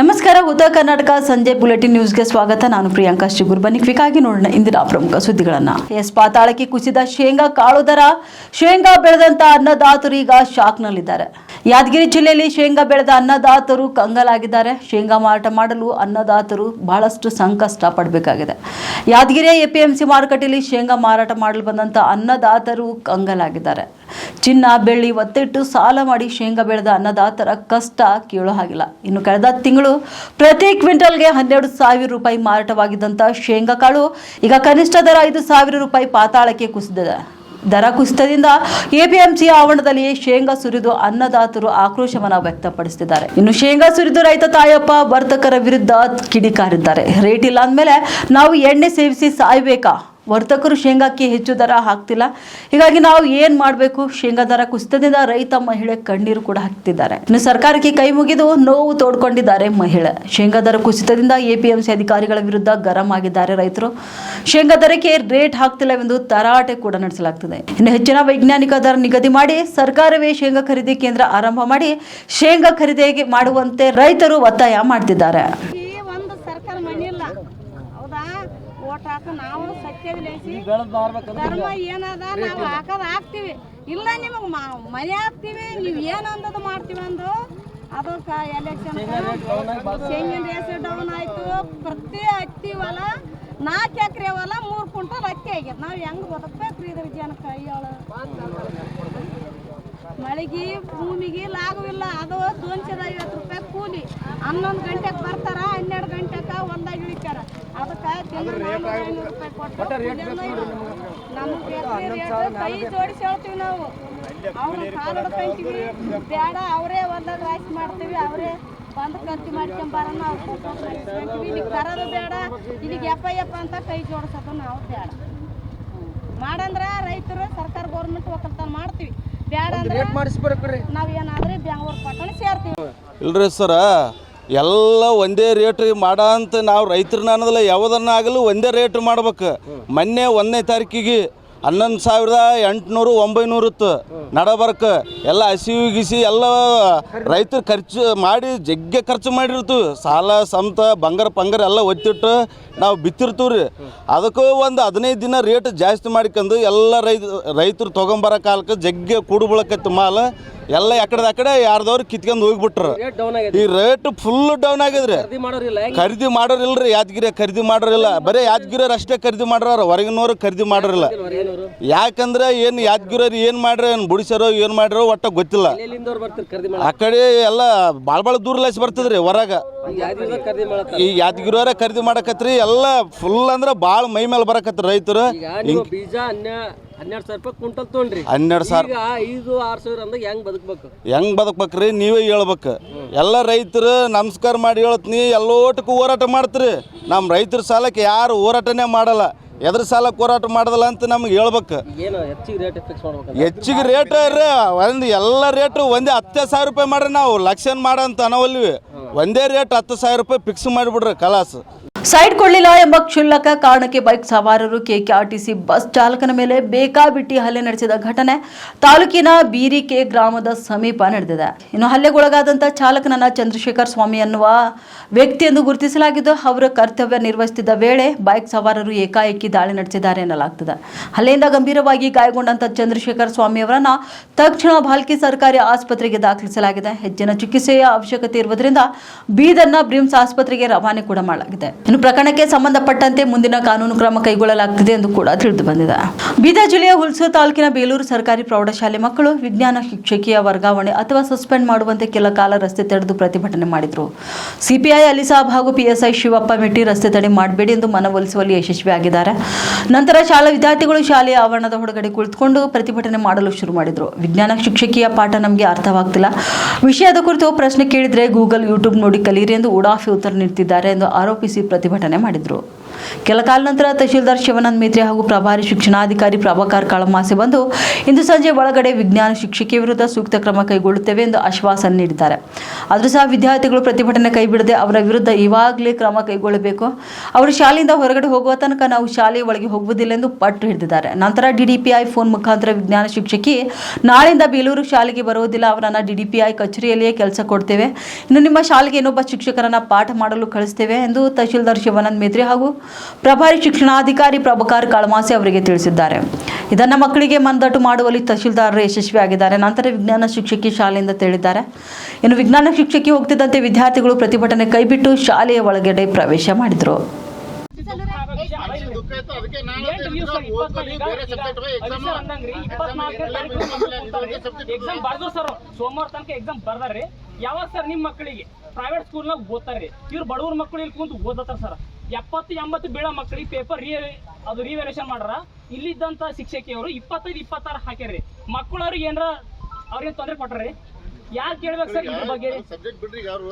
ನಮಸ್ಕಾರ, ಉತ್ತರ ಕರ್ನಾಟಕ ಸಂಜೆ ಬುಲೆಟಿನ್ ನ್ಯೂಸ್ಗೆ ಸ್ವಾಗತ. ನಾನು ಪ್ರಿಯಾಂಕಾ ಶ್ರೀಗುರು. ಬನ್ನಿ ಕ್ವಿಕ್ ಆಗಿ ನೋಡೋಣ ಇಂದಿನ ಪ್ರಮುಖ ಸುದ್ದಿಗಳನ್ನ. ಎಸ್, ಪಾತಾಳಕ್ಕೆ ಕುಸಿದ ಶೇಂಗಾ ಕಾಳು ದರ ಶೇಂಗಾ ಬೆಳೆದಂತ ಅನ್ನದಾತರು ಈಗ ಶಾಕ್ನಲ್ಲಿದ್ದಾರೆ. ಯಾದಗಿರಿ ಜಿಲ್ಲೆಯಲ್ಲಿ ಶೇಂಗಾ ಬೆಳೆದ ಅನ್ನದಾತರು ಕಂಗಲಾಗಿದ್ದಾರೆ. ಶೇಂಗಾ ಮಾರಾಟ ಮಾಡಲು ಅನ್ನದಾತರು ಬಹಳಷ್ಟು ಸಂಕಷ್ಟ ಪಡಬೇಕಾಗಿದೆ. ಯಾದಗಿರಿಯ ಎಪಿಎಂಸಿ ಮಾರುಕಟ್ಟೆಯಲ್ಲಿ ಶೇಂಗಾ ಮಾರಾಟ ಮಾಡಲು ಬಂದಂಥ ಅನ್ನದಾತರು ಕಂಗಲಾಗಿದ್ದಾರೆ. ಚಿನ್ನ, ಬೆಳ್ಳಿ, ಒತ್ತಿಟ್ಟು ಸಾಲ ಮಾಡಿ ಶೇಂಗಾ ಬೆಳೆದ ಅನ್ನದಾತರ ಕಷ್ಟ ಕೇಳೋ ಹಾಗಿಲ್ಲ. ಇನ್ನು ಕಳೆದ ತಿಂಗಳು ಪ್ರತಿ ಕ್ವಿಂಟಲ್ಗೆ ಹನ್ನೆರಡು ಸಾವಿರ ರೂಪಾಯಿ ಮಾರಾಟವಾಗಿದ್ದಂಥ ಶೇಂಗಾ ಕಾಳು ಈಗ ಕನಿಷ್ಠ ದರ ಐದು ಸಾವಿರ ರೂಪಾಯಿ ಪಾತಾಳಕ್ಕೆ ಕುಸಿದಿದೆ. ದರ ಕುಸಿತದಿಂದ ಎಪಿಎಂಸಿ ಆವರಣದಲ್ಲಿ ಶೇಂಗಾ ಸುರಿದು ಅನ್ನದಾತರು ಆಕ್ರೋಶವನ್ನು ವ್ಯಕ್ತಪಡಿಸುತ್ತಿದ್ದಾರೆ ಇನ್ನು ಶೇಂಗಾ ಸುರಿದು ರೈತ ತಾಯಪ್ಪ ವರ್ತಕರ ವಿರುದ್ಧ ಕಿಡಿಕಾರಿದ್ದಾರೆ. ರೇಟ್ ಇಲ್ಲ ಅಂದಮೇಲೆ ನಾವು ಎಣ್ಣೆ ಸೇವಿಸಿ ಸಾಯ್ಬೇಕಾ? ವರ್ತಕರು ಶೇಂಗಾಕ್ಕೆ ಹೆಚ್ಚು ದರ ಹಾಕ್ತಿಲ್ಲ. ಹೀಗಾಗಿ ನಾವು ಏನು ಮಾಡಬೇಕು? ಶೇಂಗಾ ದರ ಕುಸಿತದಿಂದ ರೈತ ಮಹಿಳೆ ಕಣ್ಣೀರು ಕೂಡ ಹಾಕ್ತಿದ್ದಾರೆ. ಇನ್ನು ಸರ್ಕಾರಕ್ಕೆ ಕೈ ಮುಗಿದು ನೋವು ತೋಡ್ಕೊಂಡಿದ್ದಾರೆ ಮಹಿಳೆ. ಶೇಂಗಾ ದರ ಕುಸಿತದಿಂದ ಎಪಿಎಂಸಿ ಅಧಿಕಾರಿಗಳ ವಿರುದ್ಧ ಗರಂ ಆಗಿದ್ದಾರೆ ರೈತರು. ಶೇಂಗಾ ದರಕ್ಕೆ ರೇಟ್ ಹಾಕ್ತಿಲ್ಲವೆಂದು ತರಾಟೆ ಕೂಡ ನಡೆಸಲಾಗ್ತದೆ. ಇನ್ನು ಹೆಚ್ಚಿನ ವೈಜ್ಞಾನಿಕ ದರ ನಿಗದಿ ಮಾಡಿ ಸರ್ಕಾರವೇ ಶೇಂಗಾ ಖರೀದಿ ಕೇಂದ್ರ ಆರಂಭ ಮಾಡಿ ಶೇಂಗಾ ಖರೀದಿಗೆ ಮಾಡುವಂತೆ ರೈತರು ಒತ್ತಾಯ ಮಾಡ್ತಿದ್ದಾರೆ. ಹೌದಾ? ಓಟ್ ಹಾಕ ನಾವು ಧರ್ಮ ಏನದ? ನಾವು ಹಾಕದ ಹಾಕ್ತಿವಿ. ಇಲ್ಲ ನಿಮಗೆ ಮನೆ ಹಾಕ್ತಿವಿ ನೀವು ಏನು ಅಂದದು ಮಾಡ್ತೀವಿ ಅಂದು ಅದಕ್ಕೆ ಎಲೆಕ್ಷನ್ ಶೇಂಗಿನ ರೇಸ್ ಡೌನ್ ಆಯ್ತು. ಪ್ರತಿ ಹತ್ತಿ ಹೊಲ ನಾಲ್ಕು ಎಕರೆ ಹೊಲ ಮೂರು ಕ್ವಿಂಟಲ್ ಅಕ್ಕಿ ಆಗ್ಯದ ನಾವು ಹೆಂಗ್ ಬದುಕ್ಬೇಕ್ರಿ ಇದ್ರ ಜನಕ್ಕೆ ಅಯ್ಯೋಳು ಮಳೆಗೆ ಭೂಮಿಗೆ ಲಾಗವಿಲ್ಲ. ಅದು ದೋನ್ಶದ ಐವತ್ತು ರೂಪಾಯಿ ಕೂಲಿ. ಹನ್ನೊಂದು ಗಂಟೆಗೆ ಬರ್ತಾರ ಹನ್ನೆರಡು ಗಂಟೆಗೆ ಒಂದಾಗಿ ಇಳಿತಾರ ಅದಕ್ಕೆ ತಿಂಗಳು ನಾನ್ನೂರು ಐನೂರು ರೂಪಾಯಿ ಕೊಟ್ಟು ನಮಗೆ ಕೈ ಜೋಡಿಸಿ ಹೇಳ್ತೀವಿ ನಾವು ಅವ್ರು ಕಾಲು ಬೇಡ ಅವರೇ ಒಂದಾಗ ರಾಶಿ ಮಾಡ್ತೀವಿ ಅವರೇ ಬಂದು ಖರ್ಚು ಮಾಡ್ಕೊಂಡ್ ಬರೋಣ ಅವ್ರು ಕೊಟ್ಟು ಇಸ್ಕೊಂತೀವಿ ಇಲ್ಲಿಗೆ ಬೇಡ ಇಲ್ಲಿಗೆ ಯಪ್ಪ ಯಪ್ಪ ಅಂತ ಕೈ ಜೋಡಿಸೋದು ನಾವು ಬೇಡ. ಮಾಡಂದ್ರ ರೈತರು ಸರ್ಕಾರ ಗೌರ್ಮೆಂಟ್ ಒಕ್ಕಲ್ತನ ಮಾಡ್ತೀವಿ. ಬೇಡ ರೀ ನಾವ್ ಏನಾದ್ರೆ ಬೆಂಗಳೂರು ಪಟ್ಟಣ ಸೇರ್ತೀವಿ. ಇಲ್ರಿ ಸರ ಎಲ್ಲ ಒಂದೇ ರೇಟ್ ಮಾಡ ಅಂತ ನಾವು ರೈತರನ್ನ ಅನ್ನೋದಿಲ್ಲ ಯಾವುದನ್ನ ಆಗಲು ಒಂದೇ ರೇಟ್ ಮಾಡ್ಬೇಕು. ಮೊನ್ನೆ ಒಂದನೇ ತಾರೀಕಿಗೆ ಹನ್ನೊಂದು ಸಾವಿರದ ಎಂಟುನೂರು, ಒಂಬೈನೂರು ನಡಬರ್ಕ, ಎಲ್ಲ ಹಸಿವು, ಗಿಸಿ, ಎಲ್ಲ ರೈತರು ಖರ್ಚು ಮಾಡಿ, ಜಗ್ಗೆ ಖರ್ಚು ಮಾಡಿರ್ತು. ಸಾಲ, ಸಂತ, ಬಂಗಾರ, ಪಂಗಾರ ಎಲ್ಲ ಒತ್ತಿಟ್ಟು ನಾವು ಬಿತ್ತಿರ್ತೀವಿ ರೀ ಅದಕ್ಕೂ ಒಂದು ಹದಿನೈದು ದಿನ ರೇಟ್ ಜಾಸ್ತಿ ಮಾಡ್ಕೊಂಡು ಎಲ್ಲ ರೈತ, ರೈತರು ತೊಗೊಂಬರೋ ಕಾಲಕ್ಕೆ ಜಗ್ಗೆ ಕೂಡು ಮಾಲ ಮಾಲ್. ಎಲ್ಲ ಎಕಡೆ ಕಡೆ ಯಾರ್ದವ್ರು ಕಿತ್ಕೊಂಡು ಹೋಗ್ಬಿಟ್ರು. ಈ ರೇಟ್ ಫುಲ್ ಡೌನ್ ಆಗಿದ್ರಿ ಖರೀದಿ ಮಾಡೋರಿಲ್ರಿ ಯಾದಗಿರಿ ಖರೀದಿ ಮಾಡೋರಿಲ್ಲ ಬರೀ ಯಾದಗಿರಿಯವ್ರು ಅಷ್ಟೇ ಖರೀದಿ ಮಾಡ್ರಾರ ಹೊರಗಿನವ್ರು ಖರೀದಿ ಮಾಡೋರಿಲ್ಲ ಯಾಕಂದ್ರೆ ಏನು ಯಾದಗಿರಿಯವ್ರು ಏನು ಮಾಡ್ರಿ ಏನು ಬುಡಿಸ್ಯಾರೋ ಏನು ಮಾಡಿರೋ ಒಟ್ಟ ಗೊತ್ತಿಲ್ಲ. ಆ ಕಡೆ ಎಲ್ಲ ಭಾಳ ಭಾಳ ದೂರ ಲೈಸ್ ಬರ್ತದ್ರಿ ಹೊರಗ. ಈ ಯಾದಗಿರಿಯವರ ಖರೀದಿ ಮಾಡಕತ್ರಿ ಎಲ್ಲ ಫುಲ್ ಅಂದ್ರೆ ಭಾಳ ಮೈ ಮೇಲೆ ಬರಕತ್ರಿ ರೈತರು. ಬೀಜ ಹನ್ನೆರಡು ಸಾವಿರ ರೂಪಾಯಿ ಕುಂಟಲ್ ತೊಗೊಂಡ್ರಿ. ಹನ್ನೆರಡು ಸಾವಿರ. ಈಗ ಐದು ಆರು ಸಾವಿರ ಅಂದಾಗ ಹೆಂಗ್ ಬದುಕ್ಬೇಕು? ಹೆಂಗ್ ಬದುಕ್ಬೇಕ್ರಿ? ನೀವೇ ಹೇಳ್ಬೇಕು. ಎಲ್ಲ ರೈತರು ನಮಸ್ಕಾರ ಮಾಡಿ ಹೇಳ್ತೀನಿ ಎಲ್ಲೋಟಕ್ಕೂ ಹೋರಾಟ ಮಾಡ್ತೀರಿ. ನಮ್ಮ ರೈತರ ಸಾಲಕ್ಕೆ ಯಾರು ಹೋರಾಟನೇ ಮಾಡಲ್ಲ. ಎದ್ರ ಸಾಲಕ್ಕೆ ಹೋರಾಟ ಮಾಡದಲ್ಲ ಅಂತ ನಮ್ಗೆ ಹೇಳ್ಬೇಕು. ಏನು ಹೆಚ್ಚಿಗೆ ರೇಟ್ ಫಿಕ್ಸ್ ಮಾಡ್ಬೇಕು ಹೆಚ್ಚಿಗೆ ರೇಟ್ ರೀ ಒಂದು ಎಲ್ಲ ರೇಟು ಒಂದೇ ಹತ್ತೇ ಸಾವಿರ ರೂಪಾಯಿ ಮಾಡ್ರಿ ನಾವು. ಲಕ್ಷನ್ ಮಾಡಂತ ಅನವಲ್ವಿ. ಒಂದೇ ರೇಟ್ ಹತ್ತು ಸಾವಿರ ರೂಪಾಯಿ ಫಿಕ್ಸ್ ಮಾಡಿಬಿಡ್ರಿ ಕಲಾಸ್. ಸೈಡ್ ಕೊಡಲಿಲ್ಲ ಎಂಬ ಕ್ಷುಲ್ಲಕ ಕಾರಣಕ್ಕೆ ಬೈಕ್ ಸವಾರರು ಕೆಕೆಆರ್ಟಿಸಿ ಬಸ್ ಚಾಲಕನ ಮೇಲೆ ಬೇಕಾಬಿಟ್ಟಿ ಹಲ್ಲೆ ನಡೆಸಿದ ಘಟನೆ ತಾಲೂಕಿನ ಬೀರಿಕೆ ಗ್ರಾಮದ ಸಮೀಪ ನಡೆದಿದೆ. ಇನ್ನು ಹಲ್ಲೆಗೊಳಗಾದಂಥ ಚಾಲಕನನ್ನ ಚಂದ್ರಶೇಖರ್ ಸ್ವಾಮಿ ಅನ್ನುವ ವ್ಯಕ್ತಿ ಎಂದು ಗುರುತಿಸಲಾಗಿದ್ದು, ಅವರ ಕರ್ತವ್ಯ ನಿರ್ವಹಿಸುತ್ತಿದ್ದ ವೇಳೆ ಬೈಕ್ ಸವಾರರು ಏಕಾಏಕಿ ದಾಳಿ ನಡೆಸಿದ್ದಾರೆ ಎನ್ನಲಾಗ್ತದೆ. ಹಲ್ಲೆಯಿಂದ ಗಂಭೀರವಾಗಿ ಗಾಯಗೊಂಡಂತ ಚಂದ್ರಶೇಖರ್ ಸ್ವಾಮಿ ಅವರನ್ನ ತಕ್ಷಣ ಭಾಲ್ಕಿ ಸರ್ಕಾರಿ ಆಸ್ಪತ್ರೆಗೆ ದಾಖಲಿಸಲಾಗಿದೆ. ಹೆಚ್ಚಿನ ಚಿಕಿತ್ಸೆಯ ಅವಶ್ಯಕತೆ ಇರುವುದರಿಂದ ಬೀದರ್ನ ಬ್ರಿಮ್ಸ್ ಆಸ್ಪತ್ರೆಗೆ ರವಾನೆ ಕೂಡ ಮಾಡಲಾಗಿದೆ. ಇನ್ನು ಪ್ರಕರಣಕ್ಕೆ ಸಂಬಂಧಪಟ್ಟಂತೆ ಮುಂದಿನ ಕಾನೂನು ಕ್ರಮ ಕೈಗೊಳ್ಳಲಾಗುತ್ತಿದೆ ಎಂದು ಕೂಡ ತಿಳಿದು ಬಂದಿದೆ. ಬೀದರ್ ಜಿಲ್ಲೆಯ ಹುಲ್ಸೂರು ತಾಲೂಕಿನ ಬೇಲೂರು ಸರ್ಕಾರಿ ಪ್ರೌಢಶಾಲೆ ಮಕ್ಕಳು ವಿಜ್ಞಾನ ಶಿಕ್ಷಕಿಯ ವರ್ಗಾವಣೆ ಅಥವಾ ಸಸ್ಪೆಂಡ್ ಮಾಡುವಂತೆ ಕೆಲ ಕಾಲ ರಸ್ತೆ ತಡೆದು ಪ್ರತಿಭಟನೆ ಮಾಡಿದರು. ಸಿಪಿಐ ಅಲಿಸಾಬ್ ಹಾಗೂ ಪಿಎಸ್ಐ ಶಿವಪ್ಪ ಮೆಟ್ಟಿ ರಸ್ತೆ ತಡೆ ಮಾಡಬೇಡಿ ಎಂದು ಮನವೊಲಿಸುವಲ್ಲಿ ಯಶಸ್ವಿಯಾಗಿದ್ದಾರೆ ನಂತರ ಶಾಲಾ ವಿದ್ಯಾರ್ಥಿಗಳು ಶಾಲೆಯ ಆವರಣದ ಹೊರಗಡೆ ಕುಳಿತುಕೊಂಡು ಪ್ರತಿಭಟನೆ ಮಾಡಲು ಶುರು ಮಾಡಿದರು. ವಿಜ್ಞಾನ ಶಿಕ್ಷಕಿಯ ಪಾಠ ನಮಗೆ ಅರ್ಥವಾಗ್ತಿಲ್ಲ. ವಿಷಯದ ಕುರಿತು ಪ್ರಶ್ನೆ ಕೇಳಿದ್ರೆ ಗೂಗಲ್, ಯೂಟ್ಯೂಬ್ ನೋಡಿ ಕಲೀರಿ ಎಂದು ಉಡಾಫಿ ಉತ್ತರ ನೀಡುತ್ತಿದ್ದಾರೆ ಎಂದು ಆರೋಪಿಸಿ ಪ್ರತಿಭಟನೆ ಮಾಡಿದರು. ಕೆಲ ಕಾಲ ನಂತರ ತಹಶೀಲ್ದಾರ್ ಶಿವನಂದ್ ಮೇತ್ರೆ ಹಾಗೂ ಪ್ರಭಾರಿ ಶಿಕ್ಷಣಾಧಿಕಾರಿ ಪ್ರಭಾಕರ್ ಕಾಳಮಾಸೆ ಬಂದು ಇಂದು ಸಂಜೆ ಒಳಗಡೆ ವಿಜ್ಞಾನ ಶಿಕ್ಷಕಿ ವಿರುದ್ಧ ಸೂಕ್ತ ಕ್ರಮ ಕೈಗೊಳ್ಳುತ್ತೇವೆ ಎಂದು ಆಶ್ವಾಸನೆ ನೀಡಿದ್ದಾರೆ. ಆದರೂ ಸಹ ವಿದ್ಯಾರ್ಥಿಗಳು ಪ್ರತಿಭಟನೆ ಕೈಬಿಡದೆ ಅವರ ವಿರುದ್ಧ ಇವಾಗಲೇ ಕ್ರಮ ಕೈಗೊಳ್ಳಬೇಕು. ಅವರು ಶಾಲೆಯಿಂದ ಹೊರಗಡೆ ಹೋಗುವ ತನಕ ನಾವು ಶಾಲೆಯ ಒಳಗೆ ಹೋಗುವುದಿಲ್ಲ ಎಂದು ಪಟ್ಟು ಹಿಡಿದಿದ್ದಾರೆ. ನಂತರ ಡಿಡಿಪಿಐ ಫೋನ್ ಮುಖಾಂತರ ವಿಜ್ಞಾನ ಶಿಕ್ಷಕಿ ನಾಳೆಯಿಂದ ಬೇಲೂರು ಶಾಲೆಗೆ ಬರುವುದಿಲ್ಲ. ಅವರನ್ನು ಡಿಡಿಪಿಐ ಕಚೇರಿಯಲ್ಲಿಯೇ ಕೆಲಸ ಕೊಡ್ತೇವೆ. ಇನ್ನು ನಿಮ್ಮ ಶಾಲೆಗೆ ಇನ್ನೊಬ್ಬ ಶಿಕ್ಷಕರನ್ನ ಪಾಠ ಮಾಡಲು ಕಳಿಸ್ತೇವೆ ಎಂದು ತಹಶೀಲ್ದಾರ್ ಶಿವಾನಂದ್ ಮೇತ್ರಿ ಹಾಗೂ ಪ್ರಭಾರಿ ಶಿಕ್ಷಣಾಧಿಕಾರಿ ಪ್ರಭಾಕರ್ ಕಾಳಮಾಸಿ ಅವರಿಗೆ ತಿಳಿಸಿದ್ದಾರೆ. ಇದನ್ನು ಮಕ್ಕಳಿಗೆ ಮನದಟ್ಟು ಮಾಡುವಲ್ಲಿ ತಹಶೀಲ್ದಾರರು ಯಶಸ್ವಿಯಾಗಿದ್ದಾರೆ. ನಂತರ ವಿಜ್ಞಾನ ಶಿಕ್ಷಕಿ ಶಾಲೆಯಿಂದ ತಿಳಿದ್ದಾರೆ. ಇನ್ನು ವಿಜ್ಞಾನ ಶಿಕ್ಷಕಿ ಹೋಗ್ತಿದ್ದಂತೆ ವಿದ್ಯಾರ್ಥಿಗಳು ಪ್ರತಿಭಟನೆ ಕೈಬಿಟ್ಟು ಶಾಲೆಯ ಒಳಗಡೆ ಪ್ರವೇಶ ಮಾಡಿದರು. ಯಾವಾಗ ಸರ್ ನಿಮ್ ಮಕ್ಕಳಿಗೆ? ಪ್ರೈವೇಟ್ ಸ್ಕೂಲ್ನಾಗ ಓದ್ತಾರ್ರಿ. ಇವ್ರು ಬಡವ್ರ ಮಕ್ಕಳು ಇಲ್ಲಿ ಕುಂತು ಓದತ್ತಾರ ಸರ್ ಎಪ್ಪತ್ತು ಎಂಬತ್ತು ಬೀಳೋ ಮಕ್ಕಳಿಗೆ ಪೇಪರ್ ರೀ ಅದು ರಿವ್ಯಾಲ್ಯೂಷನ್ ಮಾಡ್ರ ಇಲ್ಲಿದ್ದಂಥ ಶಿಕ್ಷಕಿಯವರು ಇಪ್ಪತ್ತೈದು ಇಪ್ಪತ್ತಾರು ಹಾಕ್ಯಾರ್ರಿ. ಮಕ್ಕಳು ಮಕ್ಕಳವ್ರಿಗೆ ಏನಾರ ಅವ್ರಿಗೆ ತೊಂದರೆ ಕೊಟ್ರಿ ಯಾರು ಕೇಳ್ಬೇಕು ಸರ್ ಇದ್ರ ಬಗ್ಗೆ? ಸಬ್ಜೆಕ್ಟ್ ಬಿಡ್ರಿ ಯಾರು?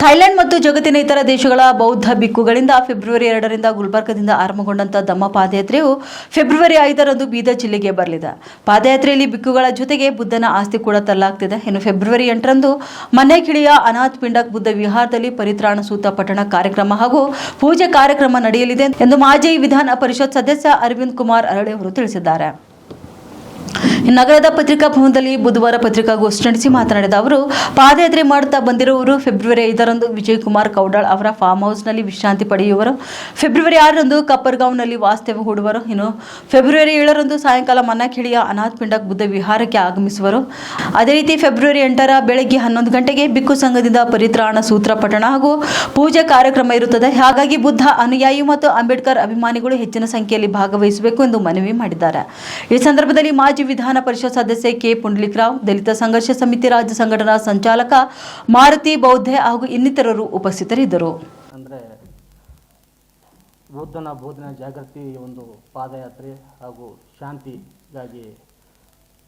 ಥೈಲ್ಯಾಂಡ್ ಮತ್ತು ಜಗತ್ತಿನ ಇತರ ದೇಶಗಳ ಬೌದ್ಧ ಬಿಕ್ಕುಗಳಿಂದ ಫೆಬ್ರವರಿ ಎರಡರಿಂದ ಗುಲ್ಬರ್ಗದಿಂದ ಆರಂಭಗೊಂಡಂತಹ ದಮ್ಮ ಪಾದಯಾತ್ರೆಯು ಫೆಬ್ರವರಿ ಐದರಂದು ಬೀದರ್ ಜಿಲ್ಲೆಗೆ ಬರಲಿದೆ. ಪಾದಯಾತ್ರೆಯಲ್ಲಿ ಬಿಕ್ಕುಗಳ ಜೊತೆಗೆ ಬುದ್ಧನ ಆಸ್ತಿ ಕೂಡ ತರಲಾಗ್ತಿದೆ. ಇನ್ನು ಫೆಬ್ರವರಿ ಎಂಟರಂದು ಮನೆಕಿಳಿಯ ಅನಾಥ್ ಪಿಂಡಕ್ ಬುದ್ಧ ವಿಹಾರದಲ್ಲಿ ಪರಿತ್ರಾಣ ಸೂತ ಪಠಣ ಕಾರ್ಯಕ್ರಮ ಹಾಗೂ ಪೂಜೆ ಕಾರ್ಯಕ್ರಮ ನಡೆಯಲಿದೆ ಎಂದು ಮಾಜಿ ವಿಧಾನ ಪರಿಷತ್ ಸದಸ್ಯ ಅರವಿಂದ್ ಕುಮಾರ್ ಅರಳೆ ಅವರು ತಿಳಿಸಿದ್ದಾರೆ. ನಗರದ ಪತ್ರಿಕಾ ಭವನದಲ್ಲಿ ಬುಧವಾರ ಪತ್ರಿಕಾಗೋಷ್ಠಿ ನಡೆಸಿ ಮಾತನಾಡಿದ ಅವರು, ಪಾದಯಾತ್ರೆ ಮಾಡುತ್ತಾ ಬಂದಿರುವವರು ಫೆಬ್ರವರಿ ಐದರಂದು ವಿಜಯ್ ಕುಮಾರ್ ಕೌಡಾಳ್ ಅವರ ಫಾರ್ಮ್ ಹೌಸ್ನಲ್ಲಿ ವಿಶ್ರಾಂತಿ ಪಡೆಯುವರು. ಫೆಬ್ರವರಿ ಆರರಂದು ಕಪ್ಪರ್ಗಾಂವ್ನಲ್ಲಿ ವಾಸ್ತವ್ಯ ಹೂಡುವರು. ಇನ್ನು ಫೆಬ್ರವರಿ ಏಳರಂದು ಸಾಯಂಕಾಲ ಮನ್ನಖಿಳಿಯ ಅನಾಥ ಪಿಂಡಕ್ ಬುದ್ಧ ವಿಹಾರಕ್ಕೆ ಆಗಮಿಸುವರು. ಅದೇ ರೀತಿ ಫೆಬ್ರವರಿ ಎಂಟರ ಬೆಳಗ್ಗೆ ಹನ್ನೊಂದು ಗಂಟೆಗೆ ಬಿಕ್ಕು ಸಂಘದಿಂದ ಪರಿತ್ರಾಣ ಸೂತ್ರ ಪಠಣ ಹಾಗೂ ಪೂಜಾ ಕಾರ್ಯಕ್ರಮ ಇರುತ್ತದೆ. ಹಾಗಾಗಿ ಬುದ್ಧ, ಅನುಯಾಯಿ ಮತ್ತು ಅಂಬೇಡ್ಕರ್ ಅಭಿಮಾನಿಗಳು ಹೆಚ್ಚಿನ ಸಂಖ್ಯೆಯಲ್ಲಿ ಭಾಗವಹಿಸಬೇಕು ಎಂದು ಮನವಿ ಮಾಡಿದ್ದಾರೆ. ಈ ಸಂದರ್ಭದಲ್ಲಿ ಮಾಜಿ ವಿಧಾನ ಪರಿಷತ್ ಸದಸ್ಯ ಕೆ. ಪುಂಡ್ಲಿಕ್ರಾವ್, ದಲಿತ ಸಂಘರ್ಷ ಸಮಿತಿ ರಾಜ್ಯ ಸಂಘಟನಾ ಸಂಚಾಲಕ ಮಾರುತಿ ಬೌದ್ಧೆ ಹಾಗೂ ಇನ್ನಿತರರು ಉಪಸ್ಥಿತರಿದ್ದರು. ಅಂದರೆ ಬೌದ್ಧನ ಬೋಧನ ಜಾಗೃತಿ ಒಂದು ಪಾದಯಾತ್ರೆ ಹಾಗೂ ಶಾಂತಿಗಾಗಿ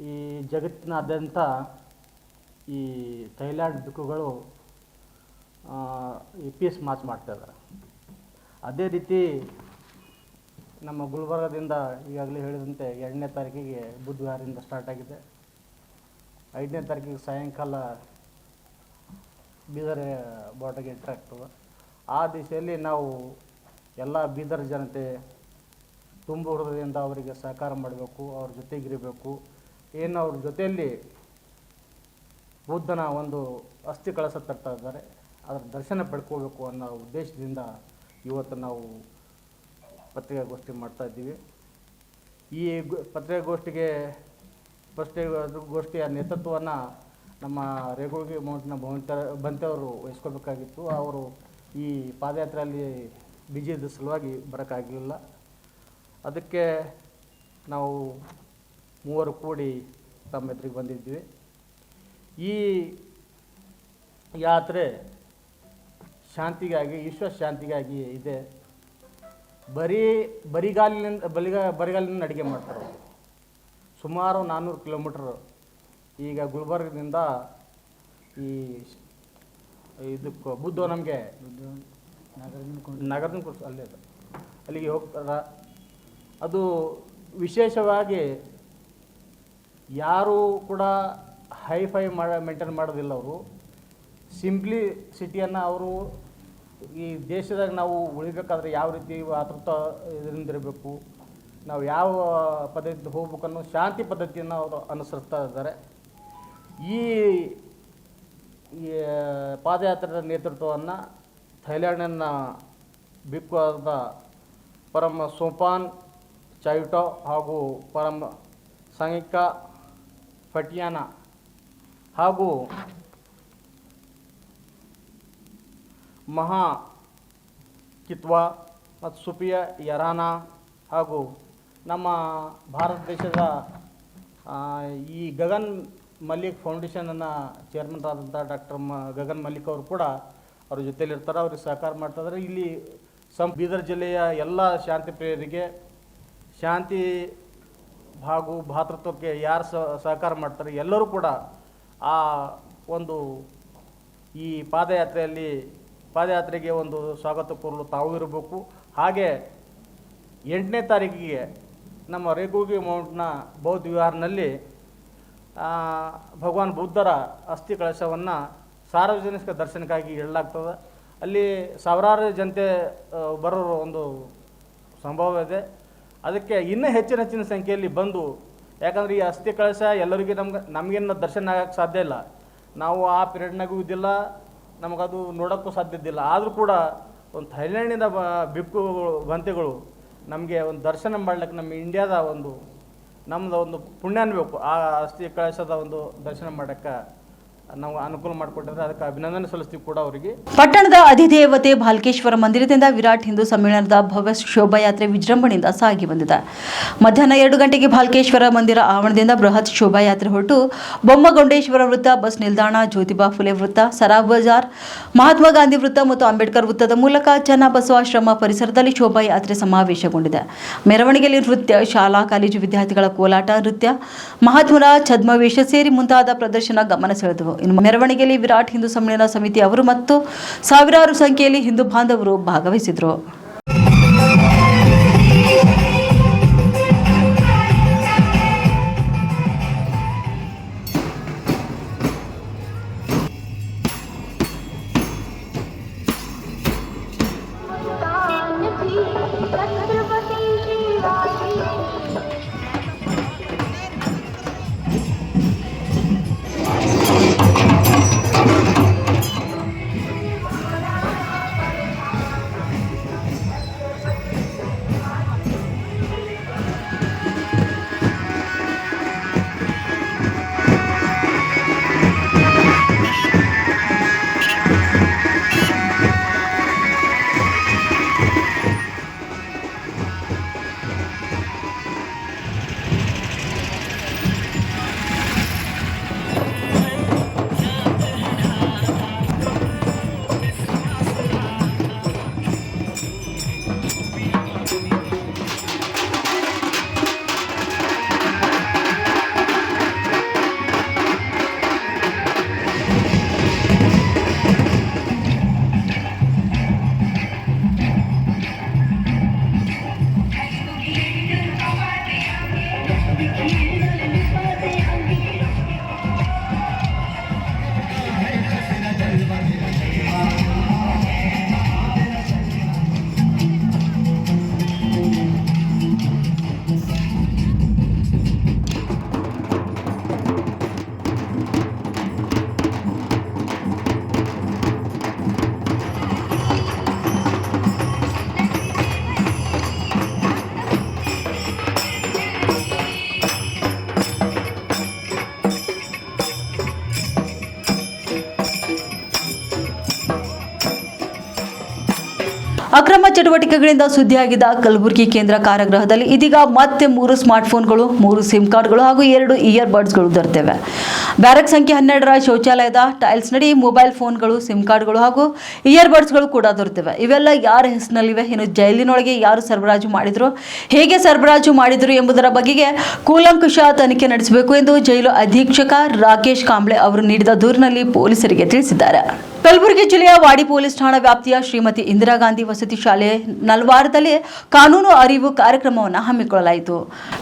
ಈ ಜಗತ್ತಿನಾದ್ಯಂತ ಈ ಥೈಲ್ಯಾಂಡ್ ಬಿಕ್ಕುಗಳು ಈ ಪೀಸ್ ಮಾರ್ಚ್ ಮಾಡ್ತಾ ಇದ್ದಾರೆ. ಅದೇ ರೀತಿ ನಮ್ಮ ಗುಲ್ಬರ್ಗದಿಂದ ಈಗಾಗಲೇ ಹೇಳಿದಂತೆ ಎರಡನೇ ತಾರೀಕಿಗೆ ಬುಧವಾರದಿಂದ ಸ್ಟಾರ್ಟ್ ಆಗಿದೆ. ಐದನೇ ತಾರೀಕಿಗೆ ಸಾಯಂಕಾಲ ಬೀದರ್ ಬಾಟಗೆ ಎಂಟ್ರ್ ಆಗ್ತದೆ. ಆ ದಿಸೆಯಲ್ಲಿ ನಾವು ಎಲ್ಲ ಬೀದರ್ ಜನತೆ ತುಂಬ ಹೃದಯದಿಂದ ಅವರಿಗೆ ಸಹಕಾರ ಮಾಡಬೇಕು, ಅವ್ರ ಜೊತೆಗಿರಬೇಕು. ಏನು ಅವ್ರ ಜೊತೆಯಲ್ಲಿ ಬುದ್ಧನ ಒಂದು ಅಸ್ಥಿ ಕಳಸ ತರ್ತಾ ಇದ್ದಾರೆ. ಅದರ ದರ್ಶನ ಪಡ್ಕೋಬೇಕು ಅನ್ನೋ ಉದ್ದೇಶದಿಂದ ಇವತ್ತು ನಾವು ಪತ್ರಿಕಾಗೋಷ್ಠಿ ಮಾಡ್ತಾ ಇದ್ದೀವಿ. ಈ ಪತ್ರಿಕಾಗೋಷ್ಠಿಗೆ ಗೋಷ್ಠಿಯ ನೇತೃತ್ವವನ್ನು ನಮ್ಮ ರೇಗುಳ್ಗಿ ಮೌಂಟ್ನ ಬಂತ ಬಂತೆಯವರು ವಹಿಸ್ಕೋಬೇಕಾಗಿತ್ತು ಅವರು ಈ ಪಾದಯಾತ್ರೆಯಲ್ಲಿ ಬಿಜಿ ಸಲುವಾಗಿ ಬರೋಕ್ಕಾಗಲಿಲ್ಲ ಅದಕ್ಕೆ ನಾವು ಮೂವರು ಕೂಡಿ ತಮ್ಮ ಎದುರಿಗೆ ಬಂದಿದ್ವಿ ಈ ಯಾತ್ರೆ ಶಾಂತಿಗಾಗಿ, ವಿಶ್ವ ಶಾಂತಿಗಾಗಿ ಇದೆ. ಬರೀ ಬರಿಗಾಲಿನಿಂದ, ಬಲಿಗ, ಬರಿಗಾಲಿನಿಂದ ಅಡುಗೆ ಮಾಡ್ತಾರೆ ಸುಮಾರು ನಾನ್ನೂರು ಕಿಲೋಮೀಟ್ರ್ ಈಗ ಗುಲ್ಬರ್ಗದಿಂದ ಈ ಇದಕ್ಕೆ ಬುದ್ಧ ನಮಗೆ ನಗರದಿಂದ ಕುರ್ಸ್ ಅಲ್ಲೇ ಅದು. ಅಲ್ಲಿಗೆ ಹೋಗ್ತಾರೆ. ಅದು ವಿಶೇಷವಾಗಿ ಯಾರೂ ಕೂಡ ಹೈಫೈ ಮಾಡ, ಮೇಂಟೈನ್ ಮಾಡೋದಿಲ್ಲ ಅವರು. ಸಿಂಪ್ಲಿ ಸಿಟಿಯನ್ನು ಅವರು ಈ ದೇಶದಾಗ ನಾವು ಉಳಿಬೇಕಾದ್ರೆ ಯಾವ ರೀತಿ ಆತೃತ ಇದರಿಂದ ಇರಬೇಕು ನಾವು ಯಾವ ಪದ್ಧತಿ ಹೋಗ್ಬೇಕು ಅನ್ನೋ ಶಾಂತಿ ಪದ್ಧತಿಯನ್ನು ಅವರು ಅನುಸರಿಸ್ತಾ ಇದ್ದಾರೆ. ಈ ಈ ಪಾದಯಾತ್ರೆಯ ನೇತೃತ್ವವನ್ನು ಥೈಲ್ಯಾಂಡಿನ ಬಿಕ್ವಾದ ಪರಮ ಸೋಪಾನ್ ಚೈಟೋ ಹಾಗೂ ಪರಮ ಸಂಗಿಕ ಫಟಿಯಾನ ಹಾಗೂ ಮಹಾ ಕಿತ್ವಾ ಮತ್ತು ಸುಪಿಯ ಯರಾನ ಹಾಗೂ ನಮ್ಮ ಭಾರತ ದೇಶದ ಈ ಗಗನ್ ಮಲ್ಲಿಕ್ ಫೌಂಡೇಶನನ್ನು ಚೇರ್ಮನ್ ಆದಂಥ ಡಾಕ್ಟರ್ ಮ, ಗಗನ್ ಮಲ್ಲಿಕ್ ಅವರು ಕೂಡ ಅವ್ರ ಜೊತೆಲಿರ್ತಾರೆ, ಅವ್ರಿಗೆ ಸಹಕಾರ ಮಾಡ್ತಾಯಿದ್ದಾರೆ ಇಲ್ಲಿ ಸಂ, ಬೀದರ್ ಜಿಲ್ಲೆಯ ಎಲ್ಲ ಶಾಂತಿ ಪ್ರಿಯರಿಗೆ ಶಾಂತಿ ಹಾಗೂ ಭಾತೃತ್ವಕ್ಕೆ ಯಾರು ಸಹಕಾರ ಮಾಡ್ತಾರೆ ಎಲ್ಲರೂ ಕೂಡ ಆ ಒಂದು ಈ ಪಾದಯಾತ್ರೆಯಲ್ಲಿ ಪಾದಯಾತ್ರೆಗೆ ಒಂದು ಸ್ವಾಗತ ಕೋರಲು ತಾವು ಇರಬೇಕು. ಹಾಗೆ ಎಂಟನೇ ತಾರೀಕಿಗೆ ನಮ್ಮ ರೇಗುಗಿ ಮೌಂಟ್ನ ಬೌದ್ಧ ವಿಹಾರ್ನಲ್ಲಿ ಭಗವಾನ್ ಬುದ್ಧರ ಅಸ್ಥಿ ಕಳಶವನ್ನು ಸಾರ್ವಜನಿಕ ದರ್ಶನಕ್ಕಾಗಿ ಇಡಲಾಗ್ತದೆ ಅಲ್ಲಿ ಸಾವಿರಾರು ಜನತೆ ಬರೋರು ಬರೋ ಒಂದು ಸಂಭವ ಇದೆ. ಅದಕ್ಕೆ ಇನ್ನೂ ಹೆಚ್ಚಿನ ಹೆಚ್ಚಿನ ಸಂಖ್ಯೆಯಲ್ಲಿ ಬಂದು, ಯಾಕಂದರೆ ಈ ಅಸ್ಥಿ ಕಳಶ ಎಲ್ಲರಿಗೂ ನಮ್ಗೆ ನಮಗೇನು ದರ್ಶನ ಆಗಕ್ಕೆ ಸಾಧ್ಯ ಇಲ್ಲ. ನಾವು ಆ ಪಿರಿಯಡ್ನಾಗೂ ಇದ್ದಿಲ್ಲ. ನಮಗದು ನೋಡೋಕ್ಕೂ ಸಾಧ್ಯ ಇದ್ದಿಲ್ಲ ಆದರೂ ಕೂಡ ಒಂದು ಥೈಲ್ಯಾಂಡಿಂದ ಬ ಬಿಕ್ಕುಗಳು ಗಂತೆಗಳು ನಮಗೆ ಒಂದು ದರ್ಶನ ಮಾಡ್ಲಿಕ್ಕೆ ನಮ್ಮ ಇಂಡಿಯಾದ ಒಂದು ನಮ್ಮದು ಒಂದು ಪುಣ್ಯ ಅನ್ಬೇಕು ಆ ಅಸ್ಥಿ ಕಳಶದ ಒಂದು ದರ್ಶನ ಮಾಡೋಕ್ಕೆ ನಾವು ಅನುಕೂಲ ಮಾಡಿಕೊಟ್ಟಿದ್ರೆ ಅದಕ್ಕೆ ಅಭಿನಂದನೆ ಸಲ್ಲಿಸ್ತೀವಿ ಕೂಡ ಅವರಿಗೆ. ಪಟ್ಟಣದ ಅಧಿದೇವತೆ ಭಾಲ್ಕೇಶ್ವರ ಮಂದಿರದಿಂದ ವಿರಾಟ್ ಹಿಂದೂ ಸಮ್ಮೇಳನದ ಭವ್ಯ ಶೋಭಾಯಾತ್ರೆ ವಿಜೃಂಭಣೆಯಿಂದ ಸಾಗಿ ಬಂದಿದೆ. ಮಧ್ಯಾಹ್ನ ಎರಡು ಗಂಟೆಗೆ ಭಾಲ್ಕೇಶ್ವರ ಮಂದಿರ ಆವರಣದಿಂದ ಬೃಹತ್ ಶೋಭಾಯಾತ್ರೆ ಹೊರಟು ಬೊಮ್ಮಗೊಂಡೇಶ್ವರ ವೃತ್ತ, ಬಸ್ ನಿಲ್ದಾಣ, ಜ್ಯೋತಿಬಾ ಫುಲೆ ವೃತ್ತ ಸರಾಬ್ ಬಜಾರ್, ಮಹಾತ್ಮ ಗಾಂಧಿ ವೃತ್ತ ಮತ್ತು ಅಂಬೇಡ್ಕರ್ ವೃತ್ತದ ಮೂಲಕ ಚನ್ನಬಸವಾಶ್ರಮ ಪರಿಸರದಲ್ಲಿ ಶೋಭಾಯಾತ್ರೆ ಸಮಾವೇಶಗೊಂಡಿದೆ. ಮೆರವಣಿಗೆಯಲ್ಲಿ ನೃತ್ಯ, ಶಾಲಾ, ಕಾಲೇಜು ವಿದ್ಯಾರ್ಥಿಗಳ ಕೋಲಾಟ, ನೃತ್ಯ, ಮಹಾತ್ಮರ ಛದ್ಮವೇಷ ಸೇರಿ ಮುಂತಾದ ಪ್ರದರ್ಶನ ಗಮನ ಸೆಳೆದವು. ಇನ್ನು ಮೆರವಣಿಗೆಯಲ್ಲಿ ವಿರಾಟ್ ಹಿಂದೂ ಸಮ್ಮೇಳನ ಸಮಿತಿ ಅವರು ಮತ್ತು ಸಾವಿರಾರು ಸಂಖ್ಯೆಯಲ್ಲಿ ಹಿಂದೂ ಬಾಂಧವರು ಭಾಗವಹಿಸಿದರು. ಅಕ್ರಮ ಚಟುವಟಿಕೆಗಳಿಂದ ಸುದ್ದಿಯಾಗಿದ್ದ ಕಲಬುರಗಿ ಕೇಂದ್ರ ಕಾರಾಗೃಹದಲ್ಲಿ ಇದೀಗ ಮತ್ತೆ ಮೂರು ಸ್ಮಾರ್ಟ್ಫೋನ್ಗಳು ಮೂರು ಸಿಮ್ ಕಾರ್ಡ್ಗಳು ಹಾಗೂ ಎರಡು ಇಯರ್ ಬಡ್ಸ್ಗಳು ದೊರೆತಿವೆ. ಬ್ಯಾರಕ್ ಸಂಖ್ಯೆ ಹನ್ನೆರಡರ ಶೌಚಾಲಯದ ಟೈಲ್ಸ್ ನಡಿ ಮೊಬೈಲ್ ಫೋನ್ಗಳು ಸಿಮ್ ಕಾರ್ಡ್ಗಳು ಹಾಗೂ ಇಯರ್ ಬಡ್ಸ್ಗಳು ಕೂಡ ದೊರೆತಿವೆ. ಇವೆಲ್ಲ ಯಾರ ಹೆಸರಿನಲ್ಲಿವೆ? ಇನ್ನು ಜೈಲಿನೊಳಗೆ ಯಾರು ಸರಬರಾಜು ಮಾಡಿದ್ರು? ಹೇಗೆ ಸರಬರಾಜು ಮಾಡಿದ್ರು ಎಂಬುದರ ಬಗೆಗೆ ಕೂಲಂಕುಷ ತನಿಖೆ ನಡೆಸಬೇಕು ಎಂದು ಜೈಲು ಅಧೀಕ್ಷಕ ರಾಕೇಶ್ ಕಾಂಬ್ಳೆ ಅವರು ನೀಡಿದ ದೂರಿನಲ್ಲಿ ಪೊಲೀಸರಿಗೆ ತಿಳಿಸಿದ್ದಾರೆ. ಕಲಬುರಗಿ ಜಿಲ್ಲೆಯ ವಾಡಿ ಪೊಲೀಸ್ ಠಾಣಾ ವ್ಯಾಪ್ತಿಯ ಶ್ರೀಮತಿ ಇಂದಿರಾ ಗಾಂಧಿ ವಸತಿ ಶಾಲೆ ನಲ್ವಾರದಲ್ಲಿ ಕಾನೂನು ಅರಿವು ಕಾರ್ಯಕ್ರಮವನ್ನು ಹಮ್ಮಿಕೊಳ್ಳಲಾಯಿತು.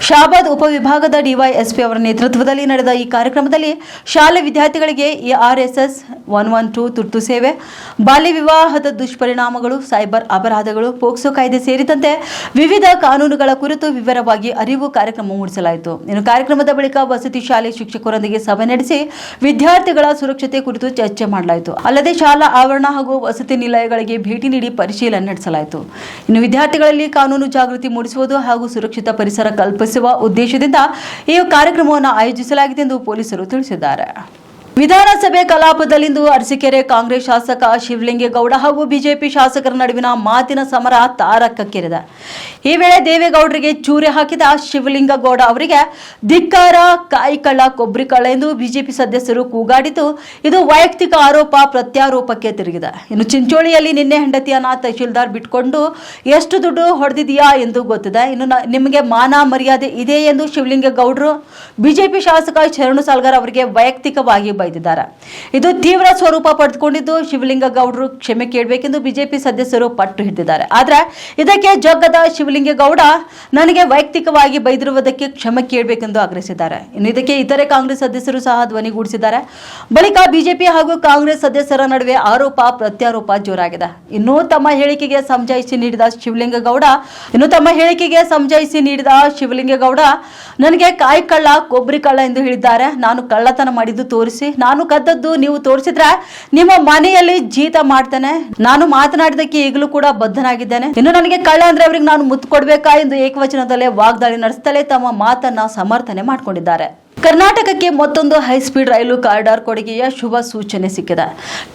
ಶಾಬಾದ್ ಉಪವಿಭಾಗದ ಡಿವೈಎಸ್ಪಿ ಅವರ ನೇತೃತ್ವದಲ್ಲಿ ನಡೆದ ಈ ಕಾರ್ಯಕ್ರಮದಲ್ಲಿ ಶಾಲೆ ವಿದ್ಯಾರ್ಥಿಗಳಿಗೆ ಎಆರ್ಎಸ್ಎಸ್ ಒನ್ ಒನ್ ಟೂ ತುರ್ತು ಸೇವೆ, ಬಾಲ್ಯ ವಿವಾಹದ ದುಷ್ಪರಿಣಾಮಗಳು, ಸೈಬರ್ ಅಪರಾಧಗಳು, ಪೋಕ್ಸೋ ಕಾಯ್ದೆ ಸೇರಿದಂತೆ ವಿವಿಧ ಕಾನೂನುಗಳ ಕುರಿತು ವಿವರವಾಗಿ ಅರಿವು ಕಾರ್ಯಕ್ರಮ ಮೂಡಿಸಲಾಯಿತು. ಇನ್ನು ಕಾರ್ಯಕ್ರಮದ ಬಳಿಕ ವಸತಿ ಶಾಲೆ ಶಿಕ್ಷಕರೊಂದಿಗೆ ಸಭೆ ನಡೆಸಿ ವಿದ್ಯಾರ್ಥಿಗಳ ಸುರಕ್ಷತೆ ಕುರಿತು ಚರ್ಚೆ ಮಾಡಲಾಯಿತು. ಅಲ್ಲದೆ ಶಾಲಾ ಆವರಣ ಹಾಗೂ ವಸತಿ ನಿಲಯಗಳಿಗೆ ಭೇಟಿ ನೀಡಿ ಪರಿಶೀಲನೆ ನಡೆಸಲಾಯಿತು. ಇನ್ನು ವಿದ್ಯಾರ್ಥಿಗಳಲ್ಲಿ ಕಾನೂನು ಜಾಗೃತಿ ಮೂಡಿಸುವುದು ಹಾಗೂ ಸುರಕ್ಷಿತ ಪರಿಸರ ಕಲ್ಪಿಸುವ ಉದ್ದೇಶದಿಂದ ಈ ಕಾರ್ಯಕ್ರಮವನ್ನು ಆಯೋಜಿಸಲಾಗಿದೆ ಎಂದು ಪೊಲೀಸರು ತಿಳಿಸಿದ್ದಾರೆ ವಿಧಾನಸಭೆ ಕಲಾಪದಲ್ಲಿಂದು ಅರಸೀಕೆರೆ ಕಾಂಗ್ರೆಸ್ ಶಾಸಕ ಶಿವಲಿಂಗೇಗೌಡ ಹಾಗೂ ಬಿಜೆಪಿ ಶಾಸಕರ ನಡುವಿನ ಮಾತಿನ ಸಮರ ತಾರಕಕ್ಕೇರಿದೆ. ಈ ವೇಳೆ ದೇವೇಗೌಡರಿಗೆ ಚೂರಿ ಹಾಕಿದ ಶಿವಲಿಂಗಗೌಡ ಅವರಿಗೆ ಧಿಕ್ಕಾರ ಕಾಯಿ ಕಳ್ಳ ಕೊಬ್ಬರಿ ಕಳ್ಳ ಎಂದು ಬಿಜೆಪಿ ಸದಸ್ಯರು ಕೂಗಾಡಿದ್ದು ಇದು ವೈಯಕ್ತಿಕ ಆರೋಪ ಪ್ರತ್ಯಾರೋಪಕ್ಕೆ ತಿರುಗಿದೆ. ಇನ್ನು ಚಿಂಚೋಳಿಯಲ್ಲಿ ನಿನ್ನೆ ಹೆಂಡತಿಯನ್ನ ತಹಶೀಲ್ದಾರ್ ಬಿಟ್ಕೊಂಡು ಎಷ್ಟು ದುಡ್ಡು ಹೊಡೆದಿದೆಯಾ ಎಂದು ಗೊತ್ತಿದೆ. ಇನ್ನು ನಿಮಗೆ ಮಾನ ಮರ್ಯಾದೆ ಇದೆ ಎಂದು ಶಿವಲಿಂಗೇಗೌಡರು ಬಿಜೆಪಿ ಶಾಸಕ ಶರಣು ಸಾಲ್ಗರ್ ಅವರಿಗೆ ವೈಯಕ್ತಿಕವಾಗಿ ಬೈದಿದ್ದಾರೆ. ಇದು ತೀವ್ರ ಸ್ವರೂಪ ಪಡೆದುಕೊಂಡಿದ್ದು ಶಿವಲಿಂಗಗೌಡರು ಕ್ಷಮೆ ಕೇಳಬೇಕೆಂದು ಬಿಜೆಪಿ ಸದಸ್ಯರು ಪಟ್ಟು ಹಿಡಿದಿದ್ದಾರೆ. ಆದರೆ ಇದಕ್ಕೆ ಜಗ್ಗದ ಶಿವಲಿಂಗೇಗೌಡ ನನಗೆ ವೈಯಕ್ತಿಕವಾಗಿ ಬೈದಿರುವುದಕ್ಕೆ ಕ್ಷಮೆ ಕೇಳಬೇಕೆಂದು ಆಗ್ರಹಿಸಿದ್ದಾರೆ. ಇನ್ನು ಇದಕ್ಕೆ ಇತರೆ ಕಾಂಗ್ರೆಸ್ ಸದಸ್ಯರು ಸಹ ಧ್ವನಿಗೂಡಿಸಿದ್ದಾರೆ ಬಳಿಕ ಬಿಜೆಪಿ ಹಾಗೂ ಕಾಂಗ್ರೆಸ್ ಸದಸ್ಯರ ನಡುವೆ ಆರೋಪ ಪ್ರತ್ಯಾರೋಪ ಜೋರಾಗಿದೆ. ಇನ್ನು ತಮ್ಮ ಹೇಳಿಕೆಗೆ ಸಮಜಾಯಿಸಿ ನೀಡಿದ ಶಿವಲಿಂಗೇಗೌಡ ಇನ್ನು ತಮ್ಮ ಹೇಳಿಕೆಗೆ ಸಮಜಾಯಿಸಿ ನೀಡಿದ ಶಿವಲಿಂಗೇಗೌಡ ನನಗೆ ಕಾಯಿ ಕಳ್ಳ, ಕೊಬ್ಬರಿ ಕಳ್ಳ ಎಂದು ಹೇಳಿದ್ದಾರೆ. ನಾನು ಕಳ್ಳತನ ಮಾಡಿದ್ದು ತೋರಿಸಿ ನಾನು ಕದ್ದದ್ದು ನೀವು ತೋರಿಸಿದ್ರೆ ನಿಮ್ಮ ಮನೆಯಲ್ಲಿ ಜೀತ ಮಾಡ್ತೇನೆ. ನಾನು ಮಾತನಾಡಿದಕ್ಕೆ ಈಗಲೂ ಕೂಡ ಬದ್ಧನಾಗಿದ್ದೇನೆ. ಇನ್ನು ನನಗೆ ಕಳ್ಳ ಅಂದ್ರೆ ಅವರಿಗೆ ನಾನು ಮುತ್ತು ಕೊಡ್ಬೇಕಾ ಎಂದು ಏಕವಚನದಲ್ಲೇ ವಾಗ್ದಾಳಿ ನಡೆಸುತ್ತಲೇ ತಮ್ಮ ಮಾತನ್ನ ಸಮರ್ಥನೆ ಮಾಡಿಕೊಂಡಿದ್ದಾರೆ. ಕರ್ನಾಟಕಕ್ಕೆ ಮತ್ತೊಂದು ಹೈಸ್ಪೀಡ್ ರೈಲು ಕಾರಿಡಾರ್ ಕೊಡುಗೆಯ ಶುಭ ಸೂಚನೆ ಸಿಕ್ಕಿದೆ.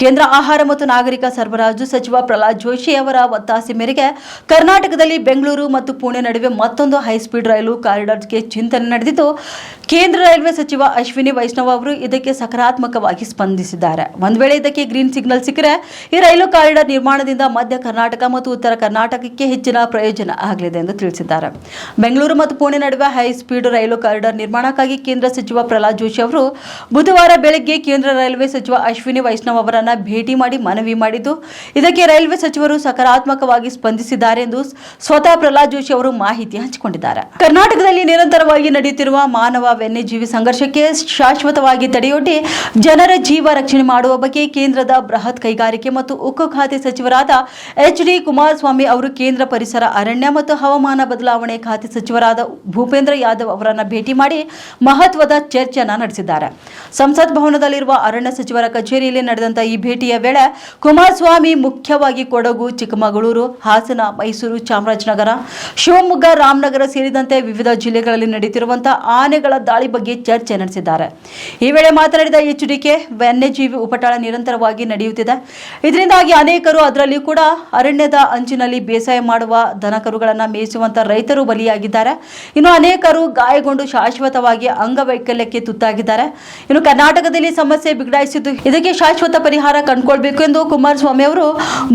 ಕೇಂದ್ರ ಆಹಾರ ಮತ್ತು ನಾಗರಿಕ ಸರಬರಾಜು ಸಚಿವ ಪ್ರಹ್ಲಾದ್ ಜೋಶಿ ಅವರ ಒತ್ತಾಸೆ ಮೇರೆಗೆ ಕರ್ನಾಟಕದಲ್ಲಿ ಬೆಂಗಳೂರು ಮತ್ತು ಪುಣೆ ನಡುವೆ ಮತ್ತೊಂದು ಹೈಸ್ಪೀಡ್ ರೈಲು ಕಾರಿಡಾರ್ಗೆ ಚಿಂತನೆ ನಡೆದಿದ್ದು, ಕೇಂದ್ರ ರೈಲ್ವೆ ಸಚಿವ ಅಶ್ವಿನಿ ವೈಷ್ಣವ್ ಅವರು ಇದಕ್ಕೆ ಸಕಾರಾತ್ಮಕವಾಗಿ ಸ್ಪಂದಿಸಿದ್ದಾರೆ. ಒಂದು ವೇಳೆ ಇದಕ್ಕೆ ಗ್ರೀನ್ ಸಿಗ್ನಲ್ ಸಿಕ್ಕರೆ ಈ ರೈಲು ಕಾರಿಡಾರ್ ನಿರ್ಮಾಣದಿಂದ ಮಧ್ಯ ಕರ್ನಾಟಕ ಮತ್ತು ಉತ್ತರ ಕರ್ನಾಟಕಕ್ಕೆ ಹೆಚ್ಚಿನ ಪ್ರಯೋಜನ ಆಗಲಿದೆ ಎಂದು ತಿಳಿಸಿದ್ದಾರೆ. ಬೆಂಗಳೂರು ಮತ್ತು ಪುಣೆ ನಡುವೆ ಹೈ ಸ್ಪೀಡ್ ರೈಲು ಕಾರಿಡಾರ್ ನಿರ್ಮಾಣಕ್ಕಾಗಿ ಕೇಂದ್ರ ಸಚಿವ ಪ್ರಹ್ಲಾದ್ ಜೋಶಿ ಅವರು ಬುಧವಾರ ಬೆಳಗ್ಗೆ ಕೇಂದ್ರ ರೈಲ್ವೆ ಸಚಿವ ಅಶ್ವಿನಿ ವೈಷ್ಣವ್ ಅವರನ್ನ ಭೇಟಿ ಮಾಡಿ ಮನವಿ ಮಾಡಿದ್ದು, ಇದಕ್ಕೆ ರೈಲ್ವೆ ಸಚಿವರು ಸಕಾರಾತ್ಮಕವಾಗಿ ಸ್ಪಂದಿಸಿದ್ದಾರೆ ಎಂದು ಸ್ವತಃ ಪ್ರಹ್ಲಾದ್ ಜೋಶಿ ಅವರು ಮಾಹಿತಿ ಹಂಚಿಕೊಂಡಿದ್ದಾರೆ. ಕರ್ನಾಟಕದಲ್ಲಿ ನಿರಂತರವಾಗಿ ನಡೆಯುತ್ತಿರುವ ಮಾನವ ವನ್ಯಜೀವಿ ಸಂಘರ್ಷಕ್ಕೆ ಶಾಶ್ವತವಾಗಿ ತಡೆಯೊಡ್ಡಿ ಜನರ ಜೀವ ರಕ್ಷಣೆ ಮಾಡುವ ಬಗ್ಗೆ ಕೇಂದ್ರದ ಬೃಹತ್ ಕೈಗಾರಿಕೆ ಮತ್ತು ಉಕ್ಕು ಖಾತೆ ಸಚಿವರಾದ ಎಚ್ ಡಿ ಕುಮಾರಸ್ವಾಮಿ ಅವರು ಕೇಂದ್ರ ಪರಿಸರ, ಅರಣ್ಯ ಮತ್ತು ಹವಾಮಾನ ಬದಲಾವಣೆ ಖಾತೆ ಸಚಿವರಾದ ಭೂಪೇಂದ್ರ ಯಾದವ್ ಅವರನ್ನು ಭೇಟಿ ಮಾಡಿ ಮಹತ್ವದ ಚರ್ಚೆಯನ್ನ ನಡೆಸಿದ್ದಾರೆ. ಸಂಸತ್ ಭವನದಲ್ಲಿರುವ ಅರಣ್ಯ ಸಚಿವರ ಕಚೇರಿಯಲ್ಲಿ ನಡೆದಂತ ಈ ಭೇಟಿಯ ವೇಳೆ ಕುಮಾರಸ್ವಾಮಿ ಮುಖ್ಯವಾಗಿ ಕೊಡಗು, ಚಿಕ್ಕಮಗಳೂರು, ಹಾಸನ, ಮೈಸೂರು, ಚಾಮರಾಜನಗರ, ಶಿವಮೊಗ್ಗ, ರಾಮನಗರ ಸೇರಿದಂತೆ ವಿವಿಧ ಜಿಲ್ಲೆಗಳಲ್ಲಿ ನಡೆಯುತ್ತಿರುವಂತಹ ಆನೆಗಳ ದಾಳಿ ಬಗ್ಗೆ ಚರ್ಚೆ ನಡೆಸಿದ್ದಾರೆ. ಈ ವೇಳೆ ಮಾತನಾಡಿದ ಎಚ್ಡಿಕೆ, ವನ್ಯಜೀವಿ ಉಪಟಾಳ ನಿರಂತರವಾಗಿ ನಡೆಯುತ್ತಿದೆ. ಇದರಿಂದಾಗಿ ಅನೇಕರು ಅದರಲ್ಲಿ ಕೂಡ ಅರಣ್ಯದ ಅಂಚಿನಲ್ಲಿ ಬೇಸಾಯ ಮಾಡುವ ದನಕರುಗಳನ್ನು ಮೇಯಿಸುವಂತಹ ರೈತರು ಬಲಿಯಾಗಿದ್ದಾರೆ. ಇನ್ನು ಅನೇಕರು ಗಾಯಗೊಂಡು ಶಾಶ್ವತವಾಗಿ ಅಂಗವೈಕಲ್ಯಕ್ಕೆ ತುತ್ತಾಗಿದ್ದಾರೆ. ಇನ್ನು ಕರ್ನಾಟಕದಲ್ಲಿ ಸಮಸ್ಯೆ ಬಿಗಡಾಯಿಸಿದ್ದು ಇದಕ್ಕೆ ಶಾಶ್ವತ ಪರಿಹಾರ ಕಂಡುಕೊಳ್ಬೇಕು ಎಂದು ಕುಮಾರಸ್ವಾಮಿ ಅವರು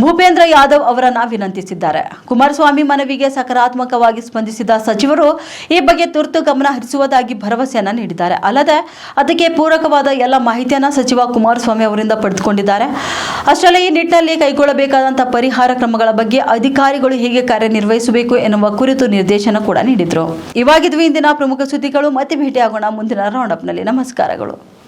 ಭೂಪೇಂದ್ರ ಯಾದವ್ ಅವರನ್ನ ವಿನಂತಿಸಿದ್ದಾರೆ. ಕುಮಾರಸ್ವಾಮಿ ಮನವಿಗೆ ಸಕಾರಾತ್ಮಕವಾಗಿ ಸ್ಪಂದಿಸಿದ ಸಚಿವರು ಈ ಬಗ್ಗೆ ತುರ್ತು ಗಮನ ಹರಿಸುವುದಾಗಿ ಭರವಸೆಯನ್ನ ನೀಡಿದ್ದಾರೆ. ಅಲ್ಲದೆ ಅದಕ್ಕೆ ಪೂರಕವಾದ ಎಲ್ಲ ಮಾಹಿತಿಯನ್ನ ಸಚಿವ ಕುಮಾರಸ್ವಾಮಿ ಅವರಿಂದ ಪಡೆದುಕೊಂಡಿದ್ದಾರೆ. ಅಷ್ಟರಲ್ಲಿ ಈ ನಿಟ್ಟಿನಲ್ಲಿ ಕೈಗೊಳ್ಳಬೇಕಾದಂತಹ ಪರಿಹಾರ ಕ್ರಮಗಳ ಬಗ್ಗೆ ಅಧಿಕಾರಿಗಳು ಹೇಗೆ ಕಾರ್ಯನಿರ್ವಹಿಸಬೇಕು ಎನ್ನುವ ಕುರಿತು ನಿರ್ದೇಶನ ಕೂಡ ನೀಡಿದ್ರು. ಇವಾಗಿದ್ವಿ ಇಂದಿನ ಪ್ರಮುಖ ಸುದ್ದಿಗಳು. ಮತ್ತೆ ಭೇಟಿಯಾಗೋಣ. ಮುಂದಿನ ರೌಂಡಪ್ನಲ್ಲಿ ನಮಸ್ಕಾರಗಳು.